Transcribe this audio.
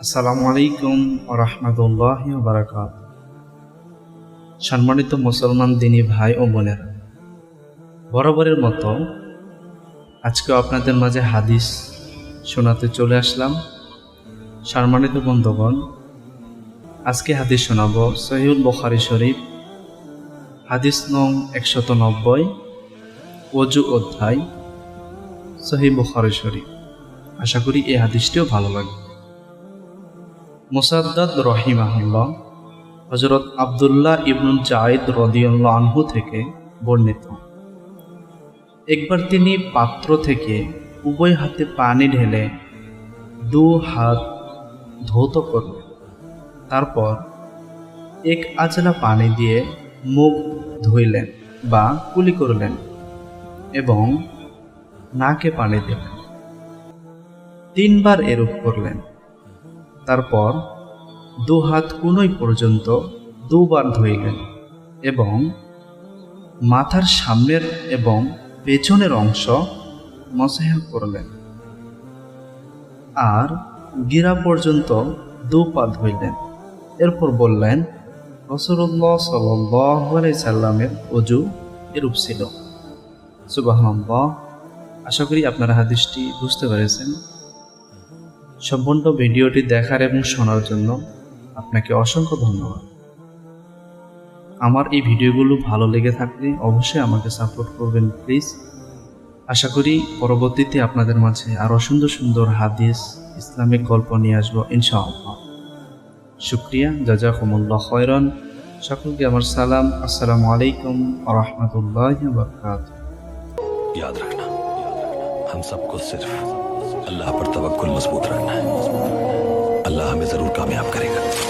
আসসালামু আলাইকুম রহমতুল্লাহ বারাকাত সম্মানিত মুসলমান দিনী ভাই ও বোনেরা বরাবরের মতো আজকে আপনাদের মাঝে হাদিস শোনাতে চলে আসলাম। সম্মানিত বন্ধুগণ, আজকে হাদিস শোনাব সহিউল বখারি শরীফ, হাদিস নং একশত নব্বই অজু অধ্যায় সহি বুখারি শরীফ। আশা করি এই হাদিসটিও ভালো লাগবে। মুসাদ্দাদ রহিমাহুল্লাহ হজরত আবদুল্লাহ ইবনুল জায়দ রদিউল্লাহ আনহু থেকে বর্ণিত। একবার তিনি পাত্র থেকে উভয় হাতে পানি ঢেলে দু হাত ধৌত করলেন। তারপর এক আজলা পানি দিয়ে মুখ ধুইলেন বা কুলি করলেন এবং নাকে পানি দিলেন। তিনবার এরূপ করলেন। তারপর দু হাত কুনোই পর্যন্ত দুবার ধুইলেন এবং মাথার সামনের এবং পেছনের অংশ মসেহা করলেন। আর গিরা পর্যন্ত দু পা ধুইলেন এরপর বললেন রসুল্লাহ সাল্লাহ সাল্লামের অজু এরূপ ছিল। সুবাহ আশা করি আপনারা হাদিসটি বুঝতে পেরেছেন। সম্পূর্ণ ভিডিওটি দেখার এবং শোনার জন্য আপনাকে অসংখ্য ধন্যবাদ। আমার এই ভিডিওগুলো ভালো লেগে থাকলে অবশ্যই আমাকে সাপোর্ট করবেন প্লিজ আশা করি পরবর্তীতে আপনাদের মাঝে আরও সুন্দর সুন্দর হাদিস ইসলামিক গল্প নিয়ে আসবো ইনশাআল্লাহ শুক্রিয়া জাজাকুমুল্লাহ খয়রন সকলকে আমার সালাম আসসালামু আলাইকুম আ রহমতুল্লাহ বরকাত याद रखना हम सबको सिर्फ अल्लाह पर तवक्कुल मजबूत रखना है अल्लाह हमें जरूर कामयाब करेगा